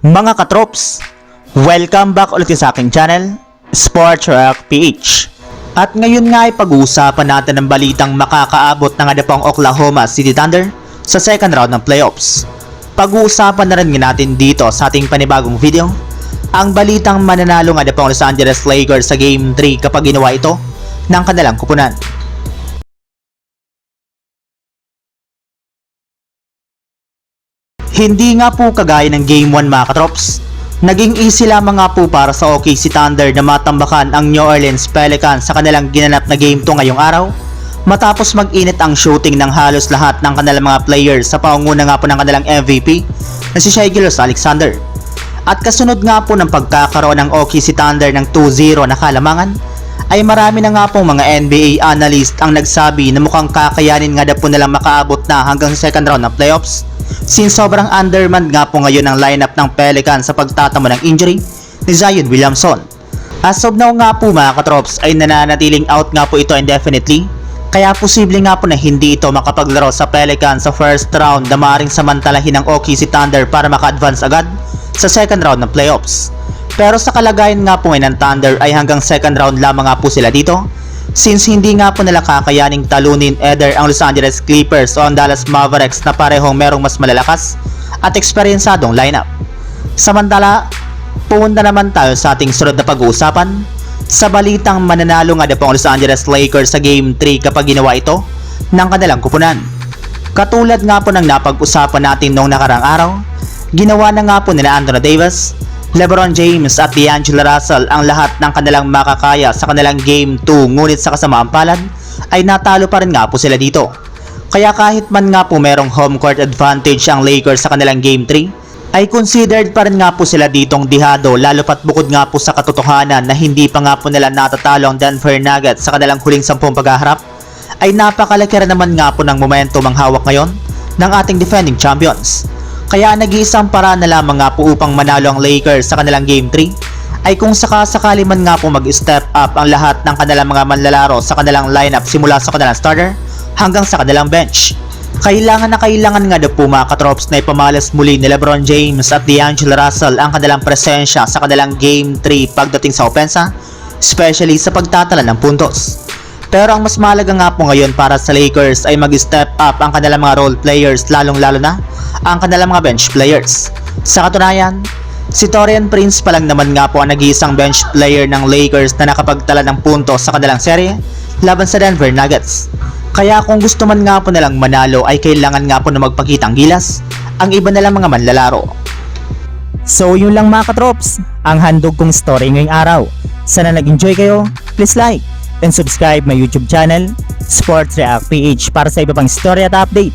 Mga katrops, welcome back ulit sa aking channel, Sports Rock PH. At ngayon nga ay pag-uusapan natin ang balitang makakaabot ng adapong Oklahoma City Thunder sa second round ng playoffs. Pag-uusapan na rin natin dito sa ating panibagong video, ang balitang mananalo nga adapong Los Angeles Lakers sa Game 3 kapag ginawa ito ng kanilang kupunan. Hindi nga po kagaya ng Game 1 mga katrops. Naging easy lamang nga po para sa OKC Thunder na matambakan ang New Orleans Pelicans sa kanilang ginanap na Game 2 ngayong araw matapos mag-init ang shooting ng halos lahat ng kanilang mga players sa paunguna nga po ng kanilang MVP na si Shai Gilgeous Alexander. At kasunod nga po ng pagkakaroon ng OKC Thunder ng 2-0 na kalamangan, ay marami na nga pong mga NBA analyst ang nagsabi na mukhang kakayanin nga na po nilang makaabot na hanggang sa second round ng playoffs since sobrang undermanned nga po ngayon ang lineup ng Pelicans sa pagtatamo ng injury ni Zion Williamson. As of now nga po mga katrops ay nananatiling out nga po ito indefinitely kaya posible nga po na hindi ito makapaglaro sa Pelicans sa first round na maaaring samantalahin ng OKC Thunder para maka-advance agad sa second round ng playoffs. Pero sa kalagayan nga po ng Thunder ay hanggang second round lamang nga po sila dito since hindi nga po nila kakayaning talunin either ang Los Angeles Clippers o ang Dallas Mavericks na parehong merong mas malalakas at eksperyensadong lineup. Samantala, pumunta naman tayo sa ating sunod na pag-uusapan sa balitang mananalo nga po ang Los Angeles Lakers sa Game 3 kapag ginawa ito ng kanilang kupunan. Katulad nga po ng napag-usapan natin noong nakarang araw, ginawa na nga po nila Anthony Davis, LeBron James at D'Angelo Russell ang lahat ng kanilang makakaya sa kanilang Game 2 ngunit sa kasamaang palad ay natalo pa rin nga po sila dito. Kaya kahit man nga po merong home court advantage ang Lakers sa kanilang Game 3, ay considered pa rin nga po sila ditong dihado lalo pat bukod nga po sa katotohanan na hindi pa nga po nila natatalo ang Denver Nuggets sa kanilang huling sampung paghaharap, ay napakalaki rin naman nga po ng momentum ang hawak ngayon ng ating defending champions. Kaya nag-iisang paraan na lamang nga po upang manalo ang Lakers sa kanilang Game 3 ay kung sakasakali man nga po mag-step up ang lahat ng kanilang mga manlalaro sa kanilang lineup simula sa kanilang starter hanggang sa kanilang bench. Kailangan na kailangan nga daw po mga katrops na ipamalas muli ni Lebron James at D'Angelo Russell ang kanilang presensya sa kanilang Game 3 pagdating sa opensa, especially sa pagtatala ng puntos. Pero ang mas mahalaga nga po ngayon para sa Lakers ay mag-step up ang kanilang mga role players lalong-lalo na ang kanilang mga bench players. Sa katunayan, si Torian Prince pa lang naman nga po ang nag-iisang bench player ng Lakers na nakapagtala ng puntos sa kanilang serye laban sa Denver Nuggets. Kaya kung gusto man nga po nilang manalo ay kailangan nga po na magpakita ang gilas ang iba nilang mga manlalaro. So yun lang mga katrops, ang handog kong story ngayong araw. Sana nag-enjoy kayo, please like and subscribe my YouTube channel, Sports React PH para sa iba pang story at update